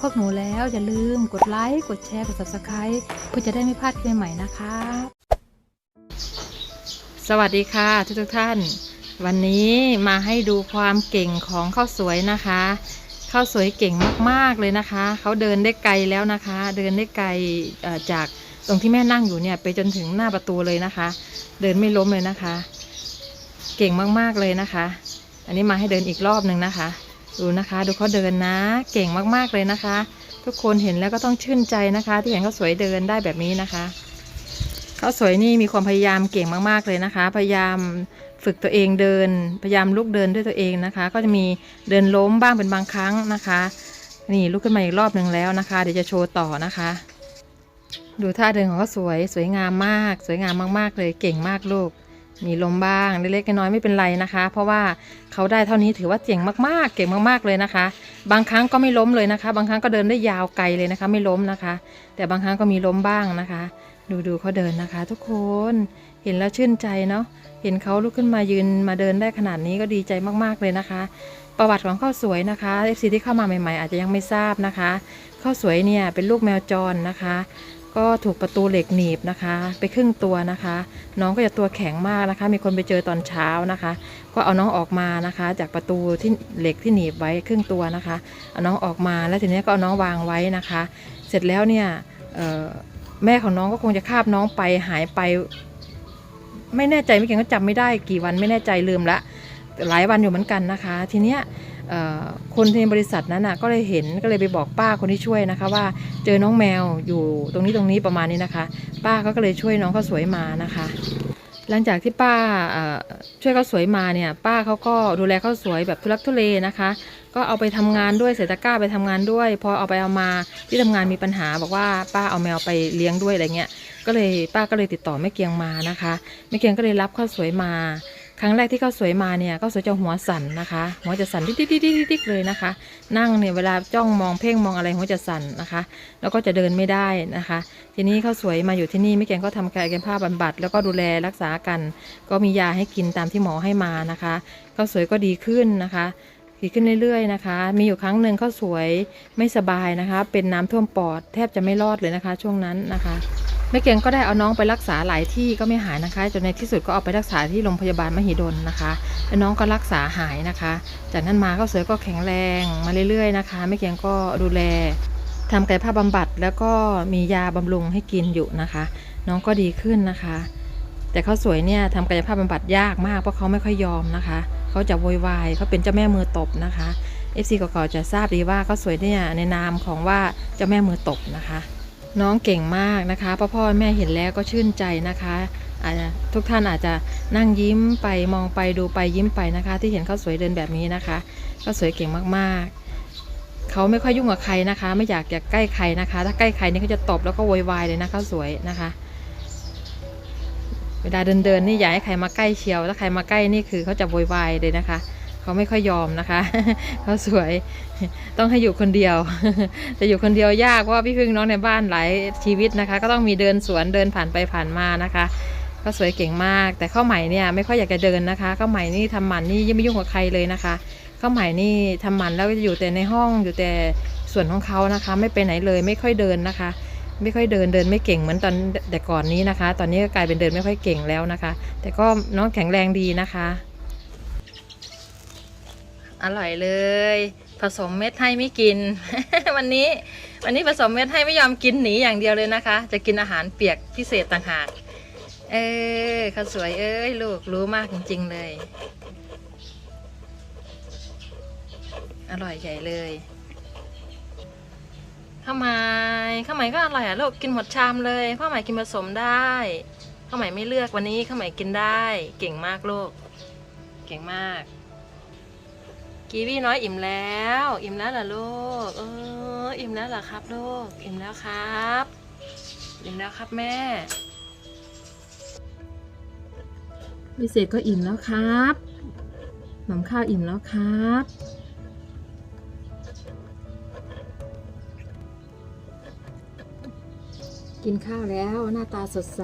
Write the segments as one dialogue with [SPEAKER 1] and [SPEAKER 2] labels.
[SPEAKER 1] พวกหนูแล้ว อย่าลืมกดไลค์กดแชร์กด subscribe เพื่อจะได้ไม่พลาดคลิปใหม่ๆนะคะ สวัสดีค่ะทุกทุกท่าน วันนี้มาให้ดูความเก่งของข้าวสวยนะคะข้าวสวยเก่งมากๆเลยนะคะ เขาเดินได้ไกลแล้วนะคะ เดินได้ไกลจากตรงที่แม่นั่งอยู่เนี่ยไปจนถึงหน้าประตูเลยนะคะ เดินไม่ล้มเลยนะคะ เก่งมากๆเลยนะคะ อันนี้มาให้เดินอีกรอบหนึ่งนะคะ ดูนะคะ ดูเขาเดินนะ เก่งมากๆเลยนะคะ ทุกคนเห็นแล้วก็ต้องชื่นใจนะคะ ที่เห็นเขาสวยเดินได้แบบนี้นะคะเขาสวยนี่มีความพยายามเก่งมากๆเลยนะคะ พยายามฝึกตัวเองเดิน พยายามลุกเดินด้วยตัวเองนะคะ ก็จะมีเดินล้มบ้างเป็นบางครั้งนะคะ นี่ลุกขึ้นมาอีกรอบหนึ่งแล้วนะคะ เดี๋ยวจะโชว์ต่อนะคะ ดูท่าเดินของเขาสวยสวยงามมาก สวยงามมากๆเลยเก่งมากลูก มีลมบ้างเล็กๆน้อยๆไม่เป็นไรนะคะ เพราะว่าเขาได้เท่านี้ถือว่าเก่งมากๆ เก่งมากๆเลยนะคะ บางครั้งก็ไม่ล้มเลยนะคะ บางครั้งก็เดินได้ยาวไกลเลยนะคะ ไม่ล้มนะคะ แต่บางครั้งก็มีล้มบ้างนะคะ ดูดูเขาเดินนะคะ ทุกคนเห็นแล้วชื่นใจเนาะเห็นเขาลุกขึ้นมายืนมาเดินได้ขนาดนี้ก็ดีใจมากๆเลยนะคะ ประวัติของข้าวสวยนะคะเอฟซีที่เข้ามาใหม่ๆ อาจจะยังไม่ทราบนะคะข้าวสวยเนี่ยเป็นลูกแมวจรนะคะ ก็ถูกประตูเหล็กหนีบนะคะ ไปครึ่งตัวนะคะ น้องก็จะตัวแข็งมากนะคะ มีคนไปเจอตอนเช้านะคะ ก็เอาน้องออกมานะคะ จากประตูที่เหล็กที่หนีบไว้ครึ่งตัวนะคะเอาน้องออกมาแล้วทีนี้ก็เอาน้องวางไว้นะคะ เสร็จแล้วเนี่ยแม่ของน้องก็คงจะคาบน้องไปหายไป ไม่แน่ใจไม่เก่งก็จำไม่ได้กี่วันไม่แน่ใจลืมละ หลายวันอยู่เหมือนกันนะคะ ทีเนี้ยคนในบริษัทนั้นน่ะก็เลยเห็นก็เลยไปบอกป้าคนที่ช่วยนะคะ ว่าเจอน้องแมวอยู่ตรงนี้ตรงนี้ประมาณนี้นะคะ ป้าก็เลยช่วยน้องเขาสวยมานะคะ หลังจากที่ป้าช่วยเขาสวยมาเนี่ย ป้าเขาก็ดูแลเขาสวยแบบทุลักทุเลนะคะ ก็เอาไปทำงานด้วยเศรษฐก้าไปทำงานด้วย พอเอาไปเอามาที่ทำงานมีปัญหา บอกว่าป้าเอาแมวไปเลี้ยงด้วยอะไรเงี้ยก็เลยป้าก็เลยติดต่อแม่เกียงมานะคะแม่เกียงก็เลยรับข้าวสวยมา ครั้งแรกที่ข้าวสวยมาเนี่ยข้าวสวยจะหัวสั่นนะคะ หัวจะสั่นดิ๊กๆๆๆเลยนะคะ นั่งเนี่ยเวลาจ้องมองเพ่งมองอะไรหัวจะสั่นนะคะ แล้วก็จะเดินไม่ได้นะคะ ทีนี้ข้าวสวยมาอยู่ที่นี่แม่เกียงก็ทำกายภาพบำบัด แล้วก็ดูแลรักษากัน ก็มียาให้กินตามที่หมอให้มานะคะข้าวสวยก็ดีขึ้นนะคะดีขึ้นเรื่อยๆนะคะ มีอยู่ครั้งหนึ่งข้าวสวยไม่สบายนะคะ เป็นน้ำท่วมปอดแทบจะไม่รอดเลยนะคะ ช่วงนั้นนะคะ แม่เกียงก็ได้เอาน้องไปรักษาหลายที่ก็ไม่หายนะคะ จนในที่สุดก็เอาไปรักษาที่โรงพยาบาลมหิดลนะคะแล้น้องก็รักษาหายนะคะ จากนั้นมาข้าสวยก็แข็งแรงมาเรื่อยๆนะคะแม่เกียงก็ดูแลทำกายภาพบำบัดแล้วก็มียาบำรุงให้กินอยู่นะคะ น้องก็ดีขึ้นนะคะ แต่เขาสวยเนี่ยทำกายภาพบำบัดยากมากเพราะเขาไม่ค่อยยอมนะคะเขาจะโวยวายเขาเป็นเจ้าแม่มือตบนะคะ FC เก่าๆจะทราบดีว่าเขาสวยเนี่ยในนามของว่าเจ้าแม่มือตบนะคะ น้องเก่งมากนะคะพ่อพ่อแม่เห็นแล้วก็ชื่นใจนะคะอาจจะทุกท่านอาจจะนั่งยิ้มไปมองไปดูไปยิ้มไปนะคะ ที่เห็นเขาสวยเดินแบบนี้นะคะเขาสวยเก่งมากๆ เขาไม่ค่อยยุ่งกับใครนะคะ ไม่อยากจะใกล้ใครนะคะ ถ้าใกล้ใครนี่เขาจะตบแล้วก็โวยวายเลยนะเขาสวยนะคะ เวลาเดินเดินนี่อย่าให้ใครมาใกล้เชียว ถ้าใครมาใกล้นี่คือเขาจะโวยวายเลยนะคะ เขาไม่ค่อยยอมนะคะ เขาสวยต้องให้อยู่คนเดียวแต่อยู่คนเดียวยากเพราะว่าพี่พึ่งน้องในบ้านหลายชีวิตนะคะ ก็ต้องมีเดินสวนเดินผ่านไปผ่านมานะคะเขาสวยเก่งมาก แต่ข้าวใหม่เนี่ยไม่ค่อยอยากจะเดินนะคะข้าวใหม่นี่ทำหมันนี่ยังไม่ยุ่งกับใครเลยนะคะข้าวใหม่นี่ทำหมันแล้วก็จะอยู่แต่ในห้องอยู่แต่ส่วนของเขานะคะ ไม่ไปไหนเลยไม่ค่อยเดินนะคะ ไม่ค่อยเดินเดินไม่เก่งเหมือนตอนแต่ก่อนนี้นะคะ ตอนนี้ก็กลายเป็นเดินไม่ค่อยเก่งแล้วนะคะ แต่ก็น้องแข็งแรงดีนะคะ อร่อยเลย ผสมเม็ดให้ไม่กิน วันนี้ วันนี้ผสมเม็ดให้ไม่ยอมกินหนีอย่างเดียวเลยนะคะ จะกินอาหารเปียกพิเศษต่างหาก เออข้าวสวยเอ้ยลูกรู้มากจริง ๆ เลย อร่อยใหญ่เลยข้าวไหม้ข้าวไหม้ก็อร่อยอะลูกกินหมดชามเลยข้าวไหม้กินผสมได้ข้าวไหม้ไม่เลือกวันนี้ข้าวไหม้กินได้ เก่งมากลูกเก่งมาก กีวีน้อยอิ่มแล้ว อิ่มแล้วเหรอลูกเอออิ่มแล้วเหรอครับลูกอิ่มแล้วครับ อิ่มแล้วครับแม่พิเศษก็อิ่มแล้วครับหนมข้าวอิ่มแล้วครับกินข้าวแล้วหน้าตาสดใส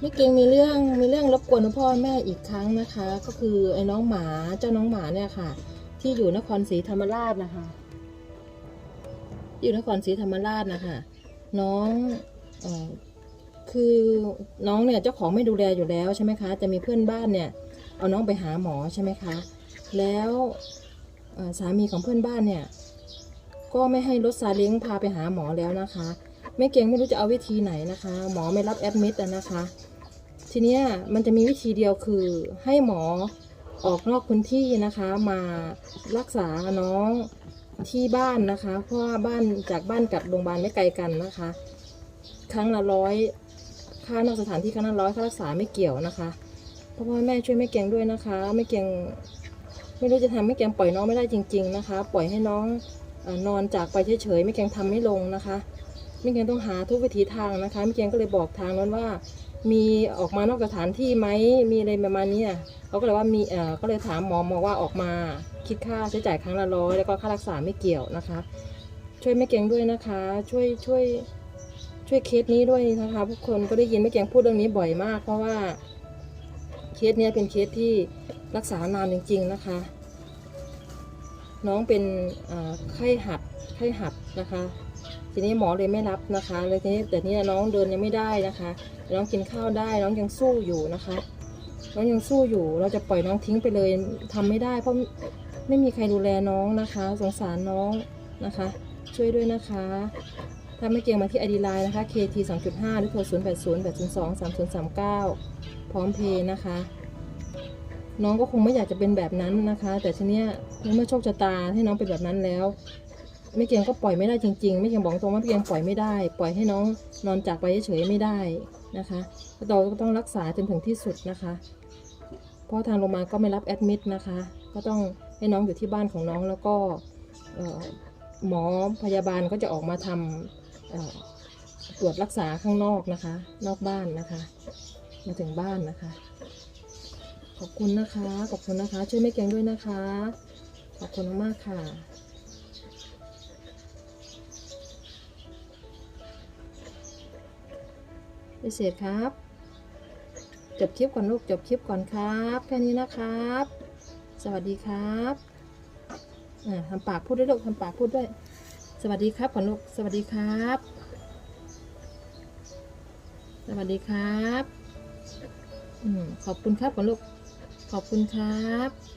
[SPEAKER 1] พี่เก่งมีเรื่องมีเรื่องรบกวนพ่อแม่อีกครั้งนะคะ ก็คือไอ้น้องหมาเจ้าน้องหมาเนี่ยค่ะ ที่อยู่นครศรีธรรมราชนะคะ อยู่นครศรีธรรมราชนะคะน้องอคือน้องเนี่ยเจ้าของไม่ดูแลอยู่แล้วใช่ไหมคะ จะมีเพื่อนบ้านเนี่ย เอาน้องไปหาหมอใช่ไหมคะ แล้วสามีของเพื่อนบ้านเนี่ย ก็ไม่ให้รถซาเล้งพาไปหาหมอแล้วนะคะ แม่เก่งไม่รู้จะเอาวิธีไหนนะคะ หมอไม่รับแอดมิดอะนะคะ ทีเนี้ยมันจะมีวิธีเดียวคือให้หมอออกนอกพื้นที่นะคะ มารักษาน้องที่บ้านนะคะ เพราะว่าบ้านจากบ้านกับโรงพยาบาลไม่ไกลกันนะคะ ครั้งละร้อยค่านอกสถานที่ครั้งละร้อยค่ารักษาไม่เกี่ยวนะคะเพราะว่าแม่ช่วยแม่เกียงด้วยนะคะแม่เกียงไม่รู้จะทำแม่เกียงปล่อยน้องไม่ได้จริง ๆนะคะ ปล่อยให้น้องอนอนจากไปเฉยๆแม่เกียงทำไม่ลงนะคะ ม่เกียงต้องหาทุกวิถีทางนะคะม่เกียงก็เลยบอกทางนั้นว่า มีออกมานอกสถานที่ไหมมีอะไรประมาณนี้อะเขาก็เลยว่ามีเอ่อก็เลยถามหมอหมอว่าออกมาคิดค่าใช้จ่ายครั้งละร้อยแล้วก็ค่ารักษาไม่เกี่ยวนะคะ ช่วยแม่เกียงด้วยนะคะ ช่วยช่วยช่วยเคสนี้ด้วยนะคะทุกคนก็ได้ยินแม่เกียงพูดเรื่องนี้บ่อยมาก เพราะว่าเคสเนี้ยเป็นเคสที่รักษานานจริง ๆนะคะ น้องเป็นไข้หัดไข้หัดนะคะ ทีนี้หมอเลยไม่รับนะคะ แล้วทีนี้แต่นี่น้องเดินยังไม่ได้นะคะ น้องกินข้าวได้น้องยังสู้อยู่นะคะ น้องยังสู้อยู่ เราจะปล่อยน้องทิ้งไปเลยทำไม่ได้ เพราะไม่มีใครดูแลน้องนะคะ สงสารน้องนะคะ ช่วยด้วยนะคะ ถ้าไม่เก่งมาที่ไอดีไลน์นะคะ KT 2.5 หรือโทร0 8 0 8 0 2 3 0 3 9 พร้อมเพย์นะคะ น้องก็คงไม่อยากจะเป็นแบบนั้นนะคะ แต่ทีเนี้ยเมื่อโชคชะตาให้น้องเป็นแบบนั้นแล้ว ไม่เกียงก็ปล่อยไม่ได้จริงๆไม่เกียงบอกตรงว่าไม่เกียงปล่อยไม่ได้ ปล่อยให้น้องนอนจากไปเฉยๆไม่ได้นะคะเราก็ต้องรักษาจนถึงที่สุดนะคะ เพราะทางโรงพยาบาลก็ไม่รับแอดมิดนะคะ ก็ต้องให้น้องอยู่ที่บ้านของน้องแล้วก็หมอพยาบาลก็จะออกมาทำตรวจรักษาข้างนอกนะคะ นอกบ้านนะคะ มาถึงบ้านนะคะ ขอบคุณนะคะ ขอบคุณนะคะ ช่วยแม่แกงด้วยนะคะ ขอบคุณมากๆค่ะ พิเศษครับ จบคลิปก่อนลูกจบคลิปก่อนครับ แค่นี้นะครับ สวัสดีครับทำปากพูดด้วยลูกทำปากพูดด้วย สวัสดีครับก่อนลูกสวัสดีครับ สวัสดีครับอขอบคุณครับก่อนลูกขอบคุณครับ